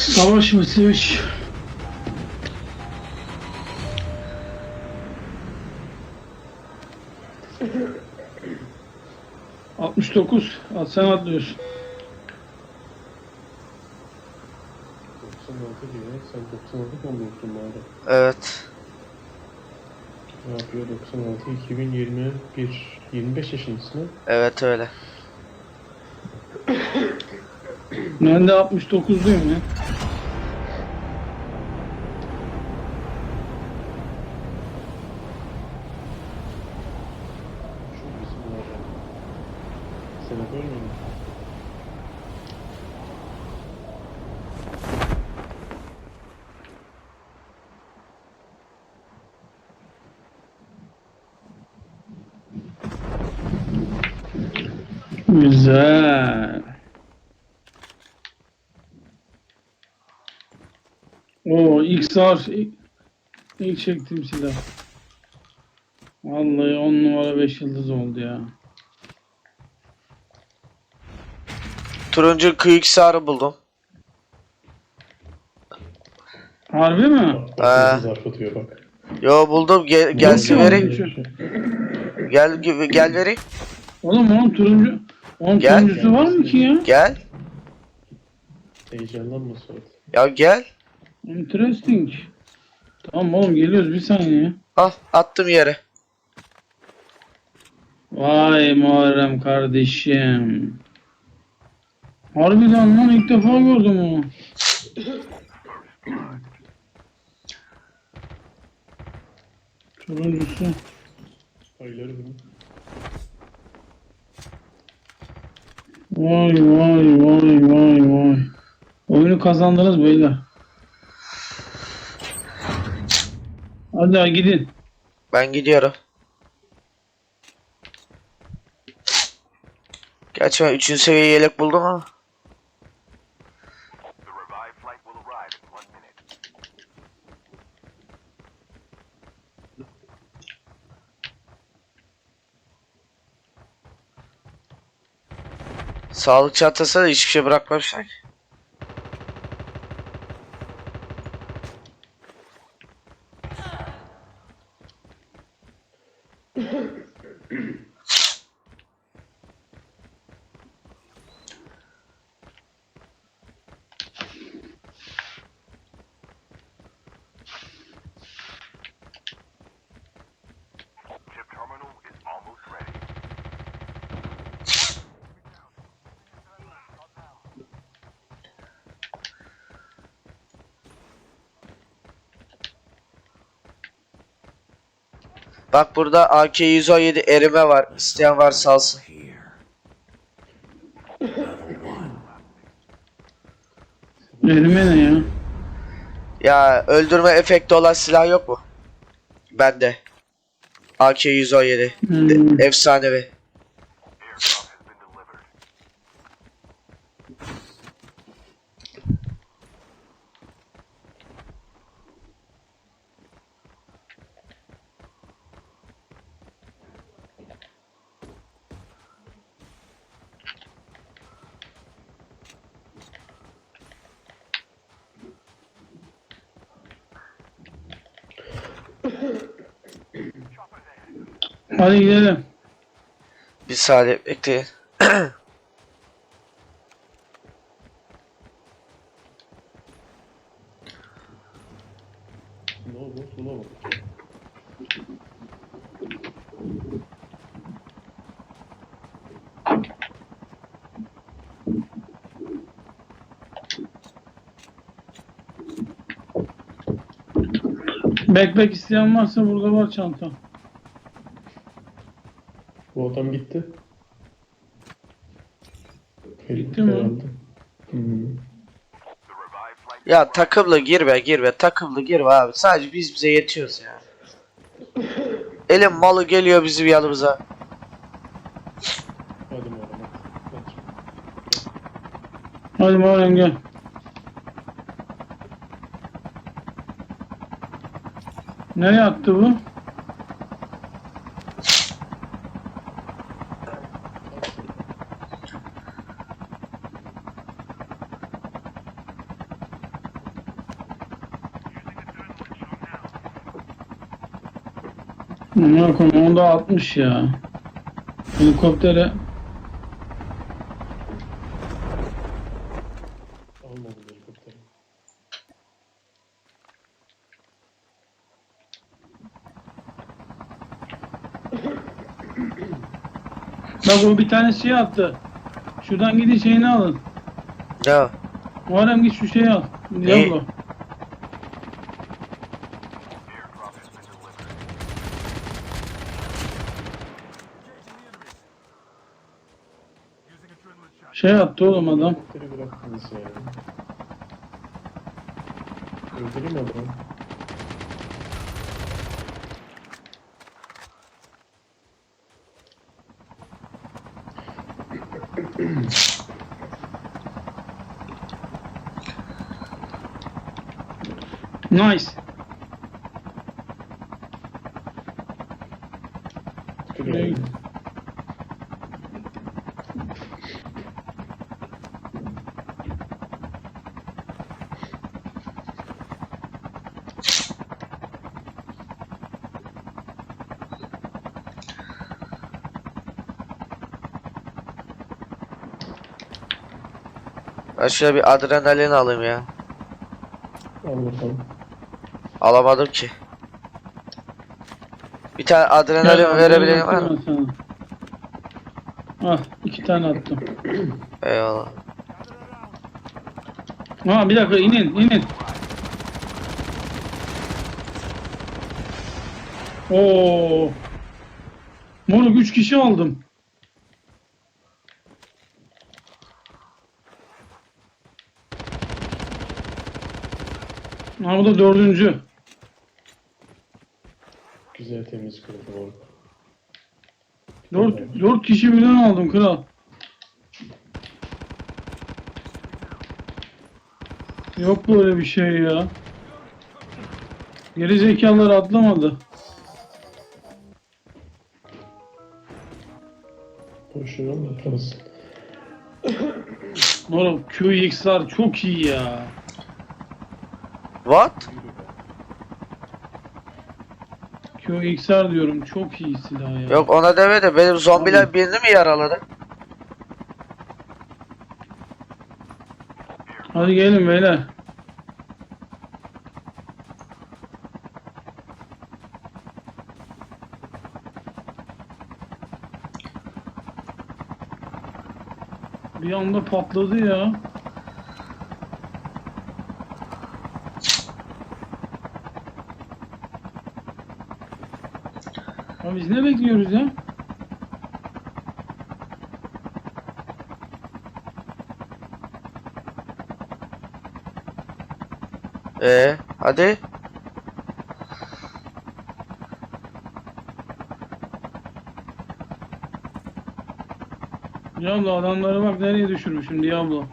Savaş mı seviş? Altmış dokuz. At sen atlıyorsun. 96 diyor. Sen 96 mı oluyorsun bari? Evet. Ne yapıyor 96 2021 25 yaşındasın ha? Evet öyle. Ben de 69'luyum ya. Şu isim var ya. Senatör mü? Güzel. O XR ilk, ilk çektiğim silah. Vallahi 10 numara 5 yıldız oldu ya. Turuncu sarı buldum. Harbi mi? Zarf atıyor bak. Yo buldum. Gel, gelsin vereyim. Gel gel vereyim. Oğlum onun turuncu onun Gel. turuncusu var mı ki ya? Gel. Heyecanlanma Suat. Ya gel. Interesting. Tamam oğlum geliyoruz bir saniye. Al attım yere. Vay Muharrem kardeşim. Harbiden lan ilk defa gördüm onu. Turuncusu. Ayları bunu. Vay vay vay vay vay. Oyunu kazandınız beyler. Hadi ha, gidin. Ben gidiyorum. Gerçi ben 3. seviye yelek buldum ama. Sağlık çantası da hiçbir şey bırakmamışlar ki. Bak burada AK-117 erime var. İsteyen varsa alsın. Elime ne ya? Ya öldürme efekti olan silah yok mu? Bende. AK-117. Hmm. Efsanevi. Hadi gidelim. Bir saniye bekleyin. Backpack isteyen varsa burada var çanta. Bu adam gitti. Gitti mi? Herhalde. Hmm. Ya takımla girme girme takımla girme abi. Sadece biz bize yetiyoruz ya. Elim malı geliyor bizim yanımıza. Hadi Muharrem. Hadi Muharrem gel. Nereye attı bu? Ne koyayım onda 60 ya. Helikoptere Almadı helikopteri. Bak o bir tane şey attı. Şuradan gidin şeyini alın. Ya Muharrem git şu şeyi al. Diablo. Şey attı oğlum adam. Helikopteri bıraktınız ya. Öldüreyim adamı. Nice. Ben şöyle bir adrenalin alayım ya. Al bakalım. Alamadım ki. Bir tane adrenalin attım var mı? Ah iki tane attım. Eyvallah. Ha bir dakika inin inin. Oo. Moruk 3 kişi aldım. Ha bu da dördüncü. Güzel temiz kırdı oğlum. Dört, dört kişi birden aldım kral. Yok böyle bir şey ya. Geri zekalar atlamadı. Boşuna mı yaparız? Oğlum QXR çok iyi ya. What? QXR diyorum çok iyi silah ya. Yok ona deme de benim zombiler birini mi yaraladı? Hadi gelin beyler. Bir anda patladı ya. Ya biz ne bekliyoruz ya? Ee, hadi. Diablo adamları bak nereye düşürmüşüm Diablo.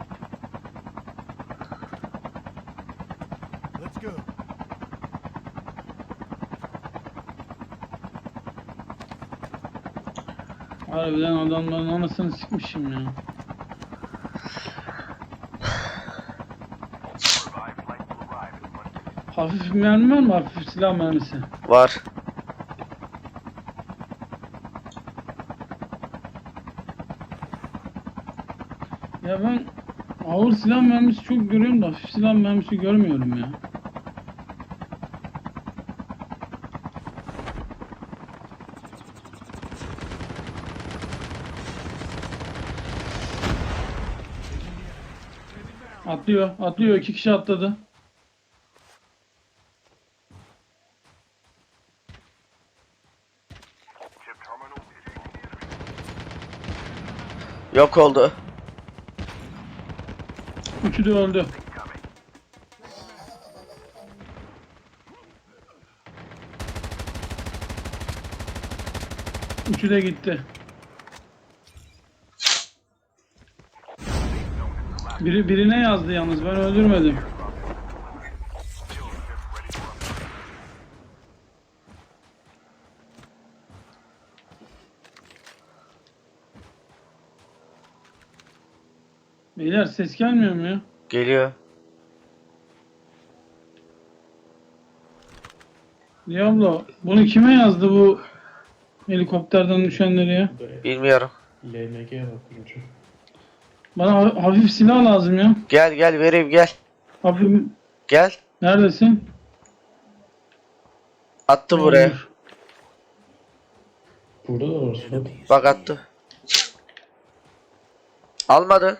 Harbiden adamların anasını sıkmışım ya. Hafif mermi var mı? Hafif silah mermisi. Var. Ya ben ağır silah mermisi çok görüyorum da hafif silah mermisi görmüyorum ya. Atlıyor, atlıyor. iki kişi atladı. Yok oldu. Üçü de öldü. Üçü de gitti. Biri birine yazdı yalnız ben öldürmedim. Beyler ses gelmiyor mu ya? Geliyor. Diablo bunu kime yazdı bu Helikopterden düşenleri ya. Bilmiyorum. LMG kurucu. Bana ha- hafif silah lazım ya. Gel gel vereyim gel. Hafif... Gel. Neredesin? Attı buraya. Burada da var Suat. Bak attı. Almadı.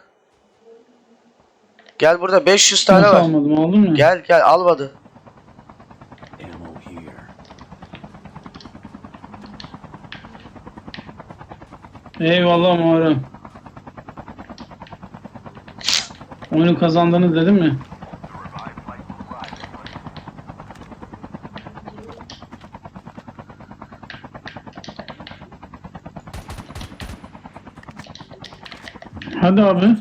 Gel burada 500 tane Nasıl var. almadım aldın mı? Gel gel almadı. Eyvallah Muharrem. Oyunu kazandınız dedim mi? Hadi abi.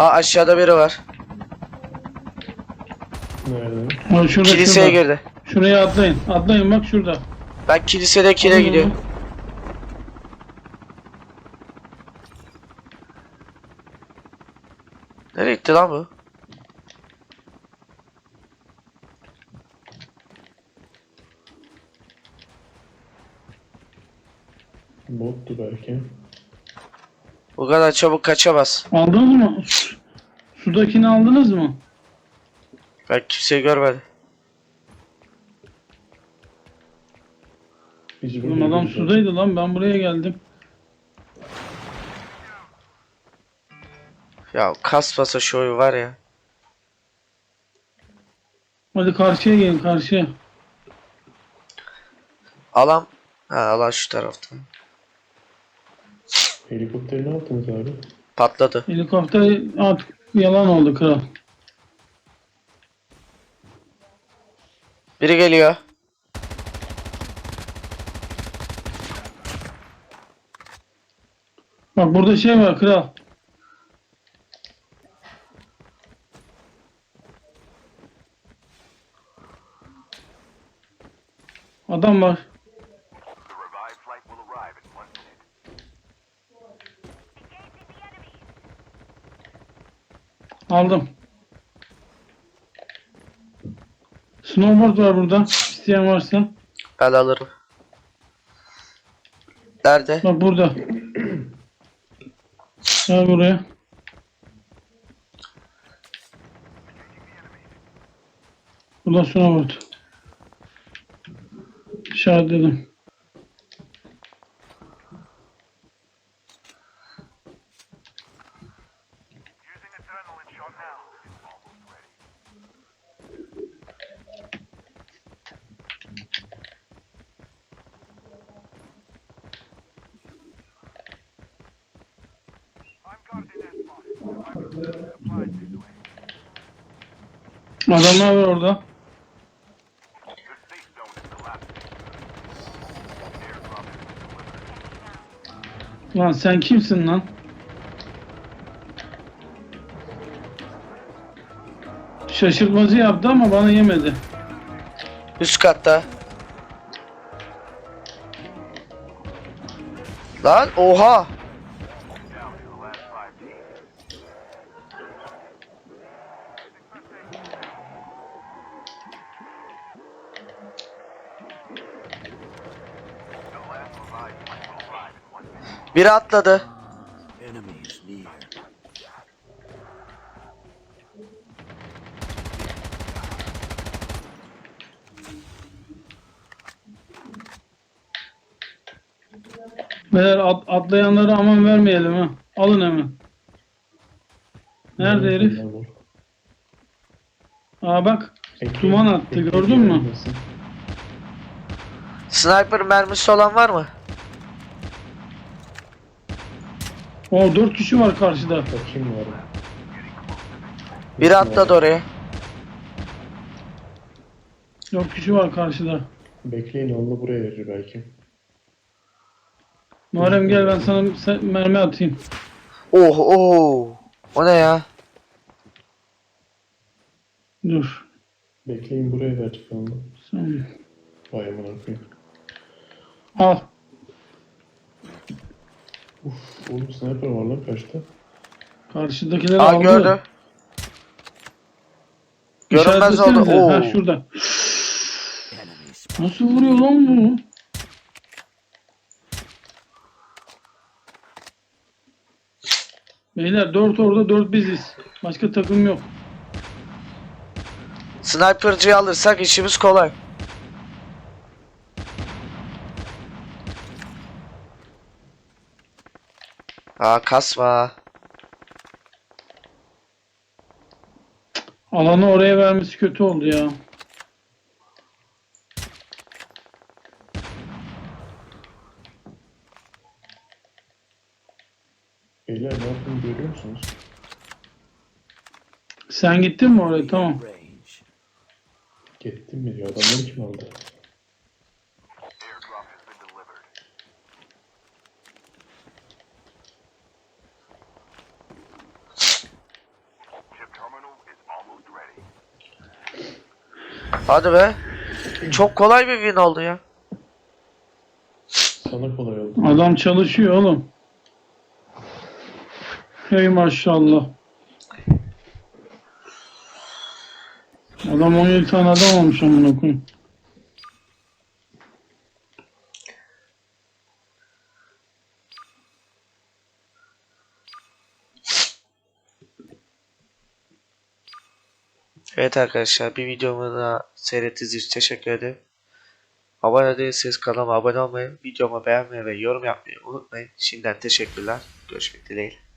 Aa aşağıda biri var. Nerede? Abi şurada Kiliseye şurada. girdi. Şuraya atlayın. Atlayın bak şurada. Ben kilisedekine Alın gidiyorum. onu. Nereye gitti lan bu? Bottu belki. Bu kadar çabuk kaçamaz. Aldınız mı? Sudakini aldınız mı? Ben kimseyi görmedim. Biz Oğlum adam sudaydı lan ben buraya geldim. Ya kaspasa şu oyun var ya. Hadi karşıya gelin karşıya. Alan. Ha alan şu tarafta. Helikopteri ne yaptınız abi? Patladı. Helikopter at yalan oldu kral. Biri geliyor. Bak burada şey var kral. Adam var. Aldım. Snowboard var burada. İsteyen varsa. Ben alırım. Nerede? Bak burada. Gel buraya. Burada snowboard. İşaretledim. Adamlar var orada. Lan sen kimsin lan? Şaşırtmacı yaptı ama bana yemedi. Üst katta. Lan oha. Down to Beyler at- atlayanlara aman vermeyelim ha. Alın hemen. Nerede herif? Aa bak. Duman attı, gördün mü? Sniper mermisi olan var mı? O dört kişi var karşıda. Bakayım var. Biri atladı oraya. Dört kişi var karşıda. Bekleyin onu buraya verir belki. Muharrem gel ben sana se- mermi atayım. Oh oh. O ne ya? Dur. Bekleyin buraya gelecek onda. Sen... Vay aman koyayım. Al. Uf oğlum sniper var lan kaçta? Karşıdakileri Aa aldı. gördüm. Görünmez oldu. İşaretlesenize. Oo. Ha şurada. Nasıl vuruyor lan bu? Beyler 4 orada 4 biziz. Başka takım yok. Sniper'cıyı alırsak işimiz kolay. Aa kasma. Alanı oraya vermesi kötü oldu ya. Beyler ne yaptığını görüyor musunuz? Sen gittin mi oraya? Tamam. Gittim mi diyor adamları kim aldı? Hadi be. Çok kolay bir win oldu ya. Sana kolay oldu. Adam çalışıyor oğlum. Hey maşallah. Adam 17 tane adam olmuş amına koyayım. Evet arkadaşlar bir videomu daha seyrettiğiniz için teşekkür ederim. Abone değilseniz kanalıma abone olmayı, videomu beğenmeyi ve yorum yapmayı unutmayın. Şimdiden teşekkürler. Görüşmek dileğiyle.